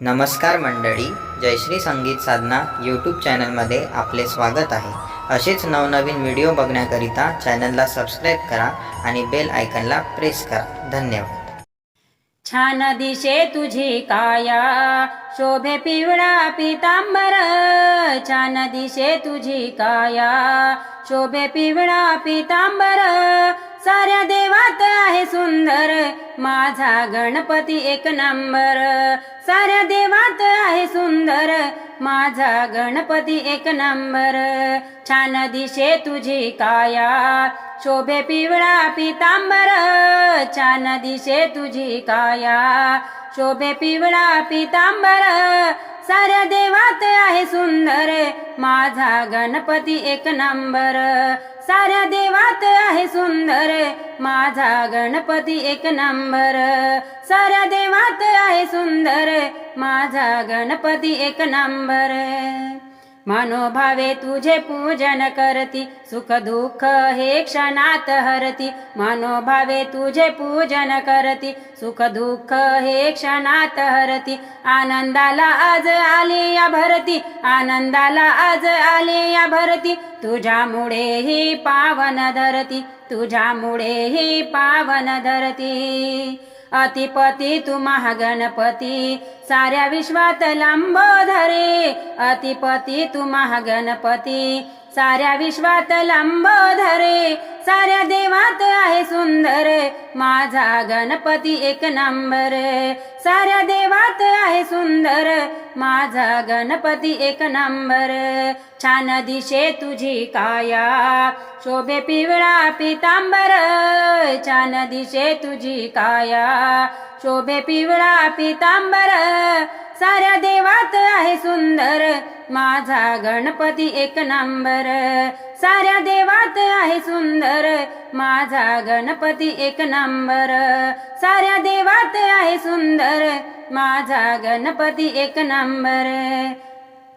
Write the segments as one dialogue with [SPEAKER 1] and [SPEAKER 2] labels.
[SPEAKER 1] नमस्कार मंडळी जयश्री संगीत साधना यूट्यूब चॅनलमध्ये आपले स्वागत आहे. असेच नवनवीन व्हिडिओ बघण्याकरिता चॅनलला सबस्क्राईब करा आणि बेल आयकनला प्रेस करा. धन्यवाद.
[SPEAKER 2] छान दिशे तुझी काया शोभे पिवळा पितांबर. छान दिशे तुझी काया शोभे पिवळा पितांबर. साऱ्या देवात आहे सुंदर. माझा गणपती एक नंबर. साऱ्या देवात आहे सुंदर. माझा गणपती एक नंबर. छान दिशे तुझी काया. शोभे पिवळा पितांबर. छान दिशे तुझी काया. शोभे पिवळा पितांबर. साऱ्या देवात आहे सुंदर. माझा गणपती एक नंबर. साऱ्या देवात आहे माझा गणपती एक नंबर. साऱ्या देवात आहे सुंदर. माझा गणपती एक नंबर. मनोभावे तुझे पूजन करती सुख दुःख हे क्षणात हरती. मनोभावे तुझे पूजन करती सुख दुःख हे क्षणात हरती. आनंदाला आज आली या भरती आनंदाला आज आली या भरती. तुझ्यामुळे ही पावन धरती तुझ्यामुळे ही पावन धरती. अतिपती तू महागणपती. साऱ्या विश्वात लंबोधरे अतिपती तू महागणपती. साऱ्या विश्वात लंबोधरे साऱ्या देवात आहे सुंदर. माझा गणपती एक नंबर. साऱ्या देवात आहे सुंदर. माझा गणपती एक नंबर. छान दिशे तुझी काया. शोभे पिवळा पितांबर. छान दिशे तुझी काया. शोभे पिवळा पितांबर. साऱ्या देवात आहे सुंदर. माझा गणपती एक नंबर. साऱ्या देवात आहे सुंदर. माझा गणपती एक नंबर. साऱ्या देवात आहे सुंदर. माझा गणपती एक नंबर.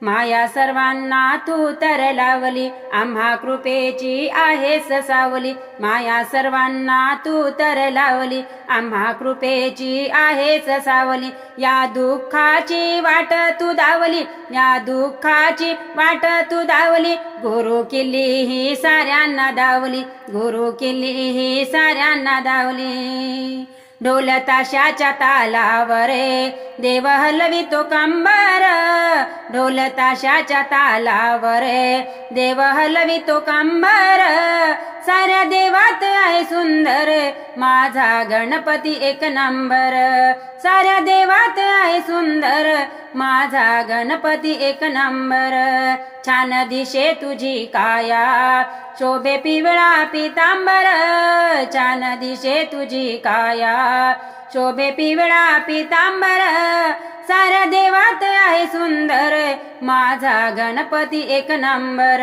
[SPEAKER 2] माया सर्वांना तू तर लावली आम्हा कृपेची आहे ससावली. माया सर्वांना तू तर लावली आम्हा कृपेची आहे ससावली. या दुःखाची वाट तू दावली या दुःखाची वाट तू दावली. गुरु किल्ली ही साऱ्यांना दावली गुरु किल्ली ही साऱ्यांना दावली. ढोल ताशाच्या तालावरे. देव हलवितो कंबर. ढोल ताशाच्या तालावरे. देव हलवितो कंबर. साऱ्या देवात आहे सुंदर. माझा गणपती एक नंबर. साऱ्या देवात आहे सुंदर. माझा गणपती एक नंबर. छान दिशे तुझी काया. शोभे पिवळा पितांबर. छान दिशे तुझी काया. शोभे पिवळा पितांबर साऱ्या देवात आहे सुंदर माझा गणपती एक नंबर.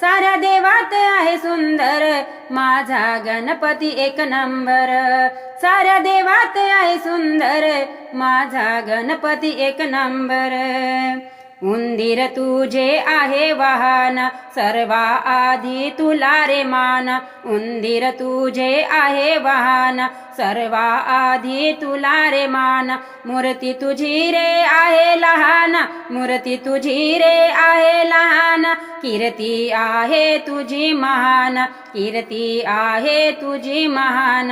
[SPEAKER 2] साऱ्या देवात आहे सुंदर माझा गणपती एक नंबर. साऱ्या देवात आहे सुंदर माझा गणपती एक नंबर. उंदीर तुझे आहे वाहन सर्वा आधी तुला रे मान. उंदीर तुझे आहे वाहन सर्वा आधी तुला रे मान. मूर्ती तुझी रे आहे लहान मूर्ती तुझी रे आहे लहान. कीर्ती आहे तुझी महान कीर्ती आहे तुझी महान.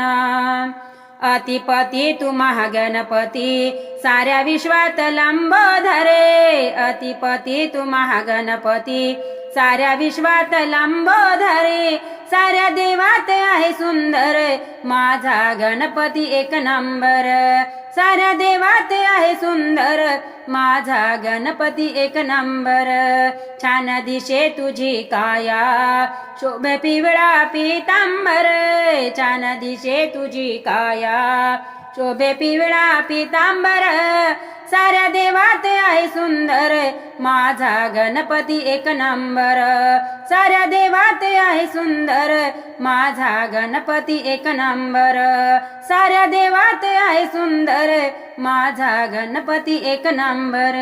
[SPEAKER 2] अतिपती तू महागणपती साऱ्या विश्वात लंबोधरे. अतिपती तू महागणपती. साऱ्या विश्वात लंबोधरे साऱ्या देवात आहे सुंदर. माझा गणपती एक नंबर. साऱ्या देवात आहे सुंदर. माझा गणपती एक नंबर. छान दिशे तुझी काया. शोभ पिवळा पितांबर. छान दिशे तुझी काया. शोभे पिवळा पितांबर साऱ्या देवात आहे सुंदर. माझा गणपती एक नंबर. साऱ्या देवात आहे सुंदर. माझा गणपती एक नंबर. साऱ्या देवात आहे सुंदर. माझा गणपती एक नंबर.